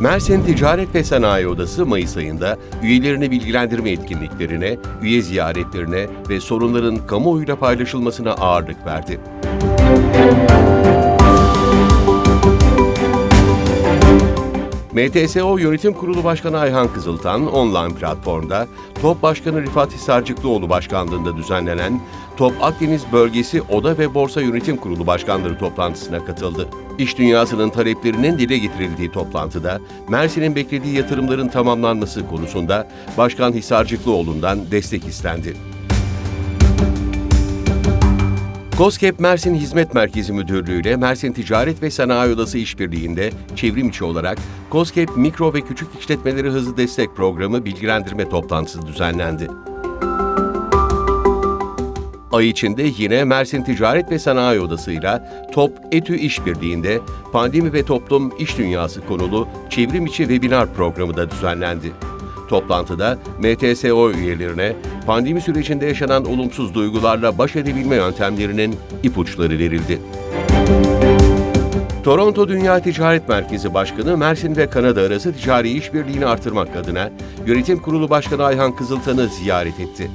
Mersin Ticaret ve Sanayi Odası Mayıs ayında üyelerini bilgilendirme etkinliklerine, üye ziyaretlerine ve sorunların kamuoyuyla paylaşılmasına ağırlık verdi. MTSO Yönetim Kurulu Başkanı Ayhan Kızıltan online platformda TOP Başkanı Rifat Hisarcıklıoğlu başkanlığında düzenlenen TOP Akdeniz Bölgesi Oda ve Borsa Yönetim Kurulu Başkanları toplantısına katıldı. İş dünyasının taleplerinin dile getirildiği toplantıda Mersin'in beklediği yatırımların tamamlanması konusunda Başkan Hisarcıklıoğlu'ndan destek istendi. COSGAP Mersin Hizmet Merkezi Müdürlüğü ile Mersin Ticaret ve Sanayi Odası işbirliğinde çevrim içi olarak COSGAP Mikro ve Küçük İşletmeleri Hızlı Destek Programı bilgilendirme toplantısı düzenlendi. Ay içinde yine Mersin Ticaret ve Sanayi Odası ile TOP ETÜ işbirliğinde Pandemi ve Toplum İş Dünyası konulu çevrim içi webinar programı da düzenlendi. Toplantıda MTSO üyelerine pandemi sürecinde yaşanan olumsuz duygularla baş edebilme yöntemlerinin ipuçları verildi. Toronto Dünya Ticaret Merkezi Başkanı Mersin ve Kanada arası ticari işbirliğini artırmak adına Yönetim Kurulu Başkanı Ayhan Kızıltan'ı ziyaret etti.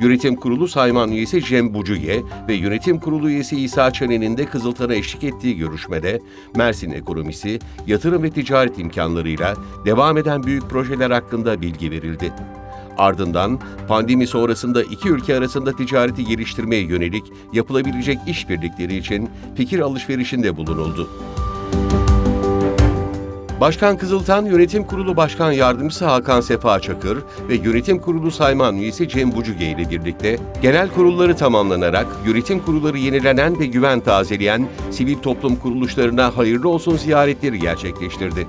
Yönetim Kurulu Sayman üyesi Cem Bucuye ve Yönetim Kurulu üyesi İsa Çene'nin de Kızıltan'a eşlik ettiği görüşmede Mersin ekonomisi, yatırım ve ticaret imkanlarıyla devam eden büyük projeler hakkında bilgi verildi. Ardından pandemi sonrasında iki ülke arasında ticareti geliştirmeye yönelik yapılabilecek işbirlikleri için fikir alışverişinde bulunuldu. Başkan Kızıltan, Yönetim Kurulu Başkan Yardımcısı Hakan Sefa Çakır ve Yönetim Kurulu Sayman üyesi Cem Bucuge ile birlikte genel kurulları tamamlanarak yönetim kurulları yenilenen ve güven tazeleyen sivil toplum kuruluşlarına hayırlı olsun ziyaretleri gerçekleştirdi.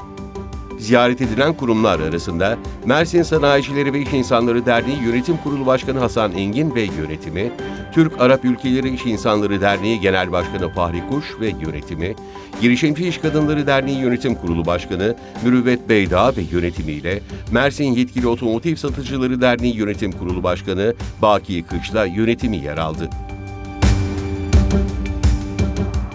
Ziyaret edilen kurumlar arasında Mersin Sanayicileri ve İş İnsanları Derneği Yönetim Kurulu Başkanı Hasan Engin ve yönetimi, Türk Arap Ülkeleri İş İnsanları Derneği Genel Başkanı Fahri Kuş ve yönetimi, Girişimci İş Kadınları Derneği Yönetim Kurulu Başkanı Mürüvvet Beyda ve yönetimiyle Mersin Yetkili Otomotiv Satıcıları Derneği Yönetim Kurulu Başkanı Baki Kışla yönetimi yer aldı.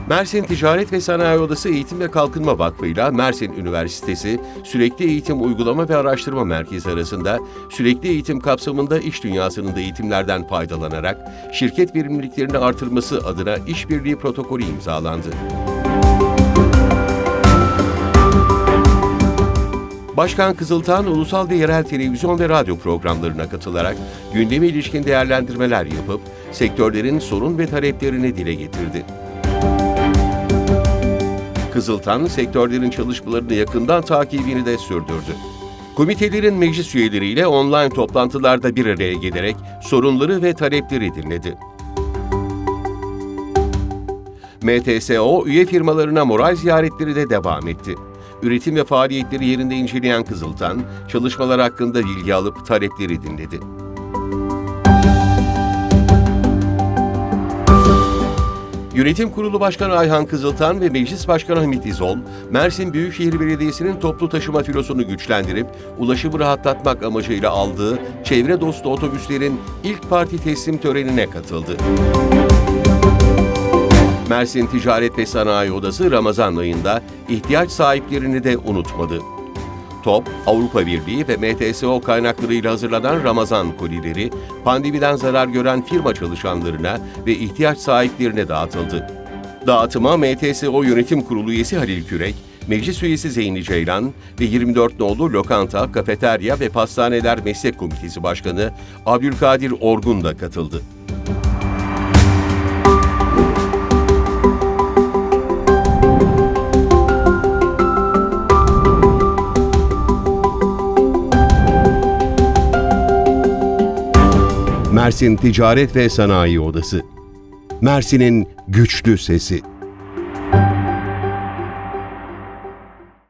Mersin Ticaret ve Sanayi Odası Eğitim ve Kalkınma Vakfı ile Mersin Üniversitesi Sürekli Eğitim Uygulama ve Araştırma Merkezi arasında sürekli eğitim kapsamında iş dünyasının da eğitimlerden faydalanarak şirket verimliliklerini artırması adına işbirliği protokolü imzalandı. Başkan Kızıltan, ulusal ve yerel televizyon ve radyo programlarına katılarak gündeme ilişkin değerlendirmeler yapıp sektörlerin sorun ve taleplerini dile getirdi. Kızıltan, sektörlerin çalışmalarını yakından takibini de sürdürdü. Komitelerin meclis üyeleriyle online toplantılarda bir araya gelerek sorunları ve talepleri dinledi. MTSO üye firmalarına moral ziyaretleri de devam etti. Üretim ve faaliyetleri yerinde inceleyen Kızıltan, çalışmalar hakkında bilgi alıp talepleri dinledi. Yönetim Kurulu Başkanı Ayhan Kızıltan ve Meclis Başkanı Hamit İzol, Mersin Büyükşehir Belediyesi'nin toplu taşıma filosunu güçlendirip ulaşımı rahatlatmak amacıyla aldığı çevre dostu otobüslerin ilk parti teslim törenine katıldı. Mersin Ticaret ve Sanayi Odası Ramazan ayında ihtiyaç sahiplerini de unutmadı. TOP, Avrupa Birliği ve MTSO kaynaklarıyla hazırlanan Ramazan kolileri pandemiden zarar gören firma çalışanlarına ve ihtiyaç sahiplerine dağıtıldı. Dağıtıma MTSO Yönetim Kurulu üyesi Halil Kürek, Meclis üyesi Zeyni Ceylan ve 24 nolu lokanta, kafeterya ve pastaneler meslek komitesi başkanı Abdülkadir Orgun da katıldı. Mersin Ticaret ve Sanayi Odası. Mersin'in güçlü sesi